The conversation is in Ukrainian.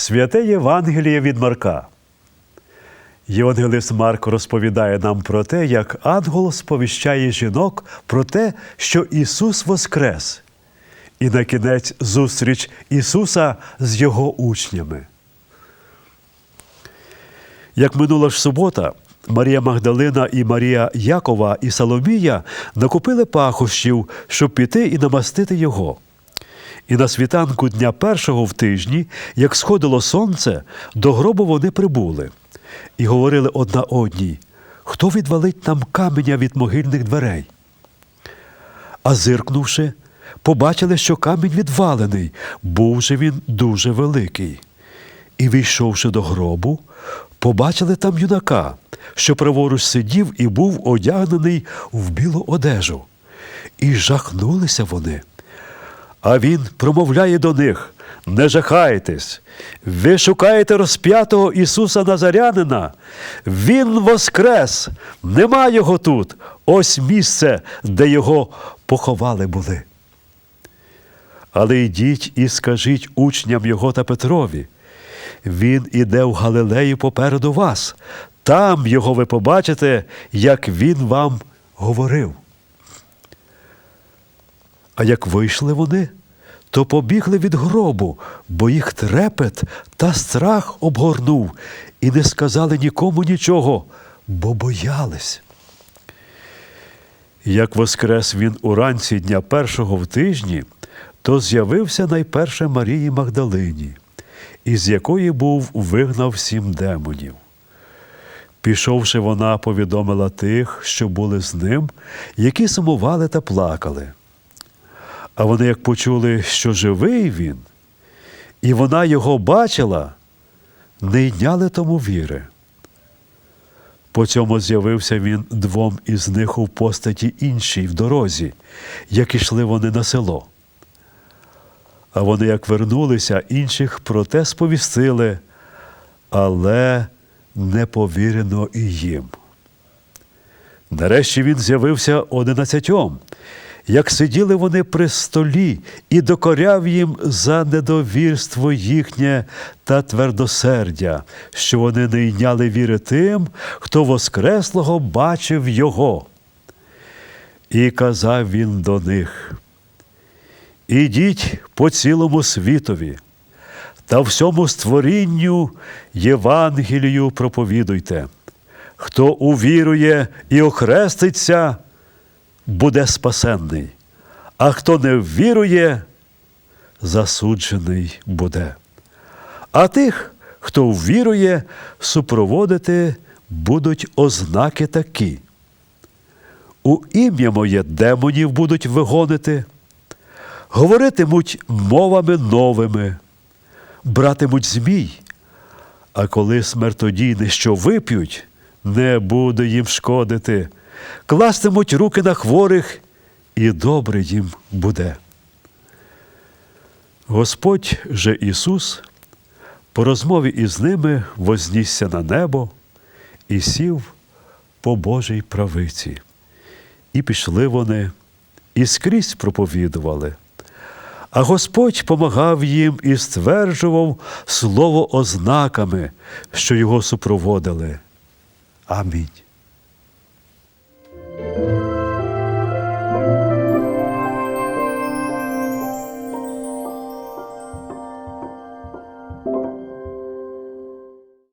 Святе Євангеліє від Марка. Євангелист Марк розповідає нам про те, як ангел сповіщає жінок про те, що Ісус воскрес, і на кінець зустріч Ісуса з Його учнями. Як минула ж субота, Марія Магдалина і Марія Якова і Соломія накупили пахощів, щоб піти і намастити його. І на світанку дня першого в тижні, як сходило сонце, до гробу вони прибули і говорили одна одній, хто відвалить нам каменя від могильних дверей. А зиркнувши, побачили, що камінь відвалений, був же він дуже великий. І, війшовши до гробу, побачили там юнака, що праворуч сидів і був одягнений в білу одежу. І жахнулися вони. А він промовляє до них: не жахайтесь, ви шукаєте розп'ятого Ісуса Назарянина. Він воскрес, нема його тут. Ось місце, де його поховали були. Але йдіть і скажіть учням його та Петрові. Він іде в Галилею попереду вас. Там його ви побачите, як він вам говорив. А як вийшли вони, то побігли від гробу, бо їх трепет та страх обгорнув, і не сказали нікому нічого, бо боялись. Як воскрес він уранці дня першого в тижні, то з'явився найперше Марії Магдалині, із якої був вигнав сім демонів. Пішовши, вона повідомила тих, що були з ним, які сумували та плакали. А вони, як почули, що живий він, і вона його бачила, не йняли тому віри. По цьому з'явився він двом із них у постаті іншій в дорозі, як ішли вони на село. А вони, як вернулися, інших про те сповістили, але не повірено і їм. Нарешті він з'явився одинадцятьом, як сиділи вони при столі, і докоряв їм за недовірство їхнє та твердосердя, що вони не йняли віри тим, хто Воскреслого бачив його. І казав він до них: Ідіть по цілому світові та всьому створінню Євангелію проповідуйте. Хто увірує і охреститься, буде спасенний, а хто не ввірує, засуджений буде. А тих, хто ввірує, супроводити будуть ознаки такі. У ім'я моє демонів будуть вигонити, говоритимуть мовами новими, братимуть змій, а коли смертодійне, що вип'ють, не буде їм шкодити, кластимуть руки на хворих, і добре їм буде. Господь же Ісус по розмові із ними вознісся на небо і сів по Божій правиці. І пішли вони, і скрізь проповідували. А Господь помагав їм і стверджував слово ознаками, що його супроводили. Амінь.